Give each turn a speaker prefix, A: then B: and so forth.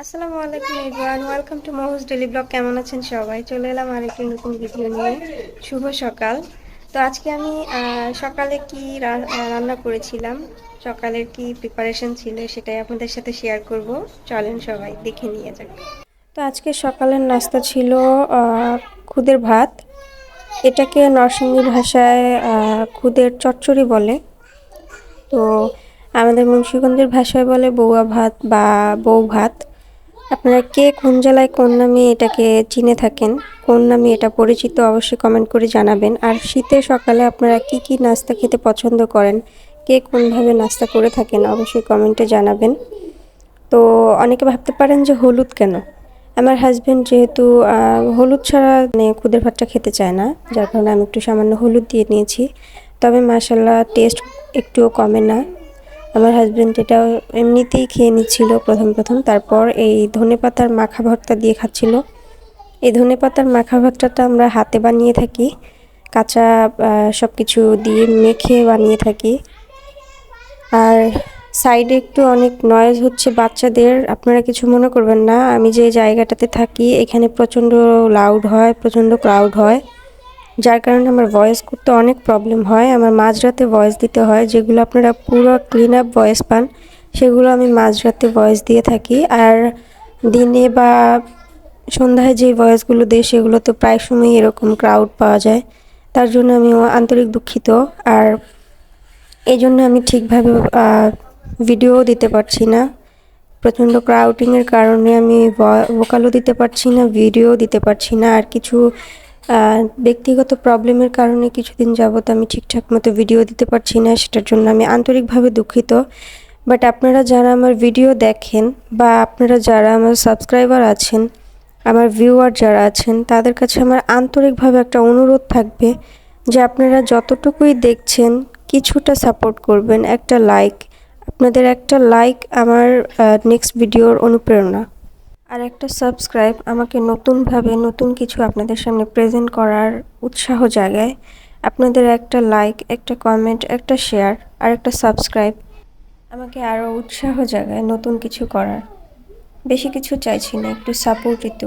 A: আসসালামু আলাইকুম, everyone. Welcome to মাহুস ডেলি ব্লগ কেমন আছেন সবাই? চলে এলাম আরেকটি নতুন ভিডিও নিয়ে। শুভ সকাল। তো আজকে আমি সকালে কি রান্না করেছিলাম? সকালের কি প্রিপারেশন ছিল সেটাই আপনাদের সাথে শেয়ার করব। চলেন সবাই, দেখে নিয়ে যাক। তো আজকে সকালের নাস্তা ছিল খুদের ভাত। এটাকে নরসিংদী ভাষায় খুদের চচ্চড়ি বলে। তো আমাদের মুন্সিগঞ্জের ভাষায় বলে বৌয়া ভাত বা বউ ভাত। আপনারা কে কোন জেলায় কোন নামে এটাকে চিনে থাকেন, কোন নামে এটা পরিচিত অবশ্যই কমেন্ট করে জানাবেন। আর শীতের সকালে আপনারা কি কি নাস্তা খেতে পছন্দ করেন, কে কোনভাবে নাস্তা করে থাকেন অবশ্যই কমেন্টে জানাবেন। তো অনেকে ভাবতে পারেন যে হলুদ কেন? আমার হাজব্যান্ড যেহেতু হলুদ ছাড়া মানে খুদের ভাতটা খেতে চায় না, যার কারণে আমি একটু সামান্য হলুদ দিয়ে নিয়েছি। তবে মাসাল্লাহ টেস্ট একটুও কমে না। আমার হাজব্যান্ড এটা এমনিতেই খেয়ে নিচ্ছিল প্রথম প্রথম। তারপর এই ধনে পাতার মাখা ভর্তা দিয়ে খাচ্ছিল। এই ধনে পাতার মাখা ভর্তাটা আমরা হাতে বানিয়ে থাকি। কাঁচা সব কিছু দিয়ে মেখে বানিয়ে থাকি। আর সাইডে একটু অনেক নয়েজ হচ্ছে বাচ্চাদের। আপনারা কিছু মনে করবেন না। আমি যে জায়গাটাতে থাকি, এখানে প্রচণ্ড লাউড হয়, প্রচণ্ড ক্রাউড হয়। যার কারণে আমার ভয়েস করতে অনেক প্রবলেম হয়। আমার মাঝরাতে ভয়েস দিতে হয়, যেগুলো আপনারা পুরো ক্লিন আপ ভয়েস পান, সেগুলো আমি মাঝরাতে ভয়েস দিয়ে থাকি। আর দিনে বা সন্ধ্যায় যে ভয়েসগুলো দিই, সেগুলো তো প্রায় সময় এরকম ক্রাউড পাওয়া যায়। তার জন্য আমি আন্তরিক দুঃখিত। আর এই জন্য আমি ঠিকভাবে ভিডিও দিতে পারছি না। প্রচণ্ড ক্রাউডিংয়ের কারণে আমি ভোকালও দিতে পারছি না ভিডিও দিতে পারছি না। আর কিছু ব্যক্তিগত প্রবলেমের কারণে কিছুদিন যাবত আমি ঠিকঠাক মতো ভিডিও দিতে পারছি না, সেটার জন্য আমি আন্তরিকভাবে দুঃখিত। বাট আপনারা যারা আমার ভিডিও দেখেন বা আপনারা যারা আমার সাবস্ক্রাইবার আছেন, আমার ভিউয়ার যারা আছেন, তাদের কাছে আমার আন্তরিকভাবে একটা অনুরোধ থাকবে যে আপনারা যতটুকুই দেখছেন কিছুটা সাপোর্ট করবেন, একটা লাইক আপনাদের একটা লাইক আমার নেক্সট ভিডিওর অনুপ্রেরণা। আর একটা সাবস্ক্রাইব আমাকে নতুনভাবে নতুন কিছু আপনাদের সামনে প্রেজেন্ট করার উৎসাহ জাগায়। আপনাদের একটা লাইক একটা কমেন্ট একটা শেয়ার আর একটা সাবস্ক্রাইব আমাকে আরও উৎসাহ জাগায় নতুন কিছু করার। বেশি কিছু চাইছি না, একটু সাপোর্ট তো